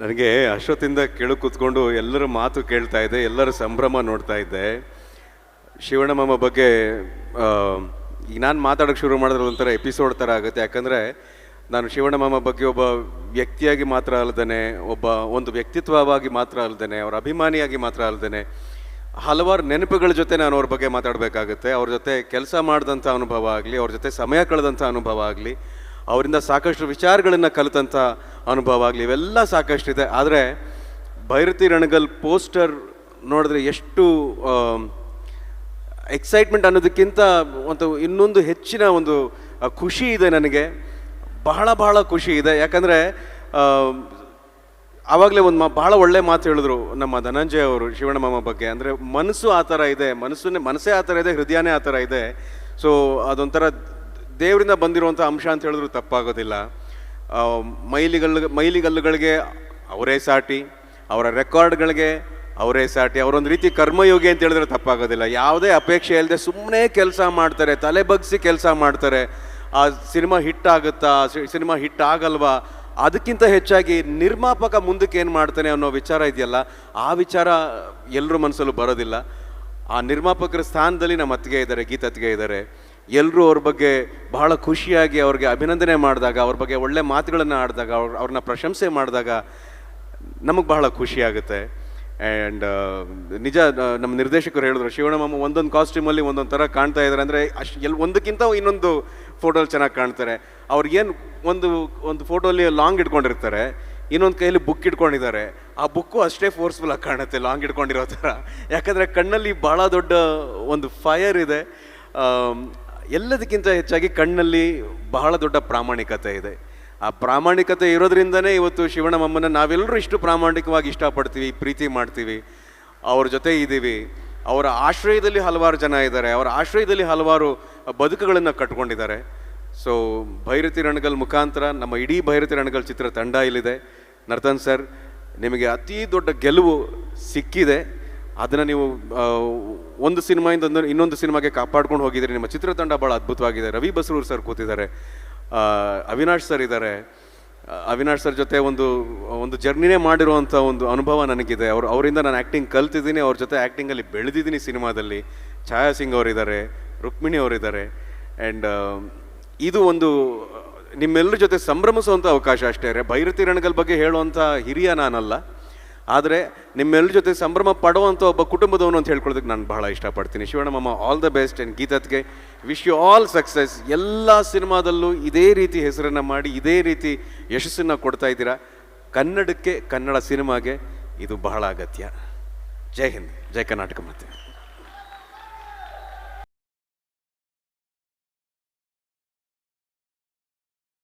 ನನಗೆ ಅಷ್ಟೊತ್ತಿಂದ ಕೇಳು ಕೂತ್ಕೊಂಡು ಎಲ್ಲರ ಮಾತು ಕೇಳ್ತಾ ಇದ್ದೆ, ಎಲ್ಲರ ಸಂಭ್ರಮ ನೋಡ್ತಾ ಇದ್ದೆ. ಶಿವಣ್ಣಮ್ಮ ಬಗ್ಗೆ ಈ ನಾನು ಮಾತಾಡೋಕ್ಕೆ ಶುರು ಮಾಡಿದ್ರೆ ಒಂಥರ ಎಪಿಸೋಡ್ ಥರ ಆಗುತ್ತೆ. ಯಾಕಂದರೆ ನಾನು ಶಿವಣ್ಣಮ್ಮ ಬಗ್ಗೆ ಒಬ್ಬ ವ್ಯಕ್ತಿಯಾಗಿ ಮಾತ್ರ ಅಲ್ಲದೇ ಒಬ್ಬ ಒಂದು ವ್ಯಕ್ತಿತ್ವವಾಗಿ ಮಾತ್ರ ಅಲ್ಲದೇ ಅವರ ಅಭಿಮಾನಿಯಾಗಿ ಮಾತ್ರ ಅಲ್ಲದೇ ಹಲವಾರು ನೆನಪುಗಳ ಜೊತೆ ನಾನು ಅವ್ರ ಬಗ್ಗೆ ಮಾತಾಡಬೇಕಾಗುತ್ತೆ. ಅವ್ರ ಜೊತೆ ಕೆಲಸ ಮಾಡಿದಂಥ ಅನುಭವ ಆಗಲಿ, ಅವ್ರ ಜೊತೆ ಸಮಯ ಕಳೆದಂಥ ಅನುಭವ ಆಗಲಿ ಅವರಿಂದ ಸಾಕಷ್ಟು ವಿಚಾರಗಳನ್ನು ಕಲಿತಂಥ ಅನುಭವ ಆಗಲಿ, ಇವೆಲ್ಲ ಸಾಕಷ್ಟಿದೆ. ಆದರೆ ಭೈರತಿ ರಣಗಲ್ ಪೋಸ್ಟರ್ ನೋಡಿದ್ರೆ ಎಷ್ಟು ಎಕ್ಸೈಟ್ಮೆಂಟ್ ಅನ್ನೋದಕ್ಕಿಂತ ಒಂದು ಇನ್ನೊಂದು ಹೆಚ್ಚಿನ ಒಂದು ಖುಷಿ ಇದೆ ನನಗೆ. ಬಹಳ ಬಹಳ ಖುಷಿ ಇದೆ. ಯಾಕಂದರೆ ಆವಾಗಲೇ ಒಂದು ಮಾ ಭಾಳ ಒಳ್ಳೆ ಮಾತು ಹೇಳಿದ್ರು ನಮ್ಮ ಧನಂಜಯ ಅವರು ಶಿವಣ್ಣಮಾಮ ಬಗ್ಗೆ. ಅಂದರೆ ಮನಸ್ಸು ಆ ಥರ ಇದೆ. ಮನಸ್ಸನ್ನೇ, ಮನಸ್ಸೇ ಆ ಥರ ಇದೆ, ಹೃದಯನೇ ಆ ಥರ ಇದೆ. ಸೊ, ಅದೊಂಥರ ದೇವರಿಂದ ಬಂದಿರುವಂಥ ಅಂಶ ಅಂತ ಹೇಳಿದ್ರು ತಪ್ಪಾಗೋದಿಲ್ಲ. ಮೈಲಿಗಲ್ಲು, ಮೈಲಿಗಲ್ಲುಗಳಿಗೆ ಅವರೇ ಸಾಟಿ, ಅವರ ರೆಕಾರ್ಡ್ಗಳಿಗೆ ಅವರೇ ಸಾಟಿ, ಅವರೊಂದು ರೀತಿ ಕರ್ಮಯೋಗಿ ಅಂತ ಹೇಳಿದ್ರೆ ತಪ್ಪಾಗೋದಿಲ್ಲ. ಯಾವುದೇ ಅಪೇಕ್ಷೆ ಇಲ್ಲದೆ ಸುಮ್ಮನೆ ಕೆಲಸ ಮಾಡ್ತಾರೆ, ತಲೆ ಬಗ್ಸಿ ಕೆಲಸ ಮಾಡ್ತಾರೆ. ಆ ಸಿನಿಮಾ ಹಿಟ್ ಆಗುತ್ತಾ ಸಿನಿಮಾ ಹಿಟ್ ಆಗಲ್ವಾ? ಅದಕ್ಕಿಂತ ಹೆಚ್ಚಾಗಿ ನಿರ್ಮಾಪಕ ಮುಂದಕ್ಕೆ ಏನು ಮಾಡ್ತಾನೆ ಅನ್ನೋ ವಿಚಾರ ಇದೆಯಲ್ಲ, ಆ ವಿಚಾರ ಎಲ್ಲರ ಮನಸ್ಸಲ್ಲೂ ಬರೋದಿಲ್ಲ. ಆ ನಿರ್ಮಾಪಕರ ಸ್ಥಾನದಲ್ಲಿ ನಮ್ಮ ಅತ್ತಿಗೆ ಇದ್ದಾರೆ, ಗೀತ ಅತ್ತಿಗೆ ಇದ್ದಾರೆ. ಎಲ್ಲರೂ ಅವ್ರ ಬಗ್ಗೆ ಬಹಳ ಖುಷಿಯಾಗಿ ಅವ್ರಿಗೆ ಅಭಿನಂದನೆ ಮಾಡಿದಾಗ, ಅವ್ರ ಬಗ್ಗೆ ಒಳ್ಳೆ ಮಾತುಗಳನ್ನು ಆಡಿದಾಗ, ಅವ್ರ, ಅವ್ರನ್ನ ಪ್ರಶಂಸೆ ಮಾಡಿದಾಗ ನಮಗೆ ಬಹಳ ಖುಷಿಯಾಗುತ್ತೆ ಆ್ಯಂಡ್ ನಿಜ ನಮ್ಮ ನಿರ್ದೇಶಕರು ಹೇಳಿದ್ರು ಶಿವಣ್ಣಮ್ಮ ಒಂದೊಂದು ಕಾಸ್ಟ್ಯೂಮಲ್ಲಿ ಒಂದೊಂದು ಥರ ಕಾಣ್ತಾ ಇದ್ದಾರೆ ಅಂದರೆ ಅಷ್ಟು ಎಲ್ಲಿ ಒಂದಕ್ಕಿಂತ ಇನ್ನೊಂದು ಫೋಟೋಲಿ ಚೆನ್ನಾಗಿ ಕಾಣ್ತಾರೆ. ಅವ್ರಿಗೇನು ಒಂದು ಒಂದು ಫೋಟೋಲಿ ಲಾಂಗ್ ಇಟ್ಕೊಂಡಿರ್ತಾರೆ, ಇನ್ನೊಂದು ಕೈಯಲ್ಲಿ ಬುಕ್ ಇಟ್ಕೊಂಡಿದ್ದಾರೆ. ಆ ಬುಕ್ಕು ಅಷ್ಟೇ ಫೋರ್ಸ್ಫುಲ್ ಆಗಿ ಕಾಣುತ್ತೆ ಲಾಂಗ್ ಇಟ್ಕೊಂಡಿರೋ ಥರ ಯಾಕಂದರೆ ಕಣ್ಣಲ್ಲಿ ಭಾಳ ದೊಡ್ಡ ಒಂದು ಫೈರ್ ಇದೆ. ಎಲ್ಲದಕ್ಕಿಂತ ಹೆಚ್ಚಾಗಿ ಕಣ್ಣಲ್ಲಿ ಬಹಳ ದೊಡ್ಡ ಪ್ರಾಮಾಣಿಕತೆ ಇದೆ. ಆ ಪ್ರಾಮಾಣಿಕತೆ ಇರೋದ್ರಿಂದನೇ ಇವತ್ತು ಶಿವಣ್ಣಮ್ಮನ ನಾವೆಲ್ಲರೂ ಇಷ್ಟು ಪ್ರಾಮಾಣಿಕವಾಗಿ ಇಷ್ಟಪಡ್ತೀವಿ, ಪ್ರೀತಿ ಮಾಡ್ತೀವಿ. ಅವ್ರ ಜೊತೆ ಇದ್ದೀವಿ. ಅವರ ಆಶ್ರಯದಲ್ಲಿ ಹಲವಾರು ಜನ ಇದ್ದಾರೆ. ಅವರ ಆಶ್ರಯದಲ್ಲಿ ಹಲವಾರು ಬದುಕುಗಳನ್ನು ಕಟ್ಕೊಂಡಿದ್ದಾರೆ. ಸೊ ಭೈರತಿ ರಣಗಲ್ ಮುಖಾಂತರ, ನಮ್ಮ ಇಡೀ ಭೈರತಿ ರಣಗಲ್ ಚಿತ್ರ ತಂಡ ಇಲ್ಲಿದೆ. ನರ್ತನ್ ಸರ್, ನಿಮಗೆ ಅತಿ ದೊಡ್ಡ ಗೆಲುವು ಸಿಕ್ಕಿದೆ. ಅದನ್ನು ನೀವು ಒಂದು ಸಿನಿಮಾಯಿಂದ ಒಂದು, ಇನ್ನೊಂದು ಸಿನಿಮಾಗೆ ಕಾಪಾಡ್ಕೊಂಡು ಹೋಗಿದ್ದೀರಿ ನಿಮ್ಮ ಚಿತ್ರತಂಡ ಭಾಳ ಅದ್ಭುತವಾಗಿದೆ. ರವಿ ಬಸರೂರ್ ಸರ್ ಕೂತಿದ್ದಾರೆ. ಅವಿನಾಶ್ ಸರ್ ಇದ್ದಾರೆ. ಅವಿನಾಶ್ ಸರ್ ಜೊತೆ ಒಂದು ಒಂದು ಜರ್ನಿನೇ ಮಾಡಿರುವಂಥ ಒಂದು ಅನುಭವ ನನಗಿದೆ. ಅವರು, ಅವರಿಂದ ನಾನು ಆ್ಯಕ್ಟಿಂಗ್ ಕಲ್ತಿದ್ದೀನಿ. ಅವ್ರ ಜೊತೆ ಆ್ಯಕ್ಟಿಂಗಲ್ಲಿ ಬೆಳೆದಿದ್ದೀನಿ ಸಿನಿಮಾದಲ್ಲಿ. ಛಾಯಾ ಸಿಂಗ್ ಅವರಿದ್ದಾರೆ, ರುಕ್ಮಿಣಿ ಅವರಿದ್ದಾರೆ. ಆ್ಯಂಡ್ ಇದು ಒಂದು, ನಿಮ್ಮೆಲ್ಲರ ಜೊತೆ ಸಂಭ್ರಮಿಸುವಂಥ ಅವಕಾಶ ಅಷ್ಟೇ. ರೀ ಭೈರತಿ ರಣಗಲ್ ಬಗ್ಗೆ ಹೇಳುವಂಥ ಹಿರಿಯ ನಾನಲ್ಲ. ಆದರೆ ನಿಮ್ಮೆಲ್ಲರ ಜೊತೆ ಸಂಭ್ರಮ ಪಡುವಂಥ ಒಬ್ಬ ಕುಟುಂಬದವನು ಅಂತ ಹೇಳ್ಕೊಳ್ಳೋದಕ್ಕೆ ನಾನು ಬಹಳ ಇಷ್ಟಪಡ್ತೀನಿ. ಶಿವಣ್ಣಮ್ಮ ಆಲ್ ದ ಬೆಸ್ಟ್ ಆ್ಯಂಡ್ ಗೀತತ್ಗೆ ವಿಶ್ ಯು ಆಲ್ ಸಕ್ಸಸ್ ಎಲ್ಲ ಸಿನಿಮಾದಲ್ಲೂ ಇದೇ ರೀತಿ ಹೆಸರನ್ನು ಮಾಡಿ, ಇದೇ ರೀತಿ ಯಶಸ್ಸನ್ನು ಕೊಡ್ತಾ ಇದ್ದೀರಾ? ಕನ್ನಡಕ್ಕೆ ಕನ್ನಡ ಸಿನಿಮಾಗೆ ಇದು ಬಹಳ ಅಗತ್ಯ. ಜೈ ಹಿಂದ್, ಜೈ ಕರ್ನಾಟಕ ಮಾತೆ.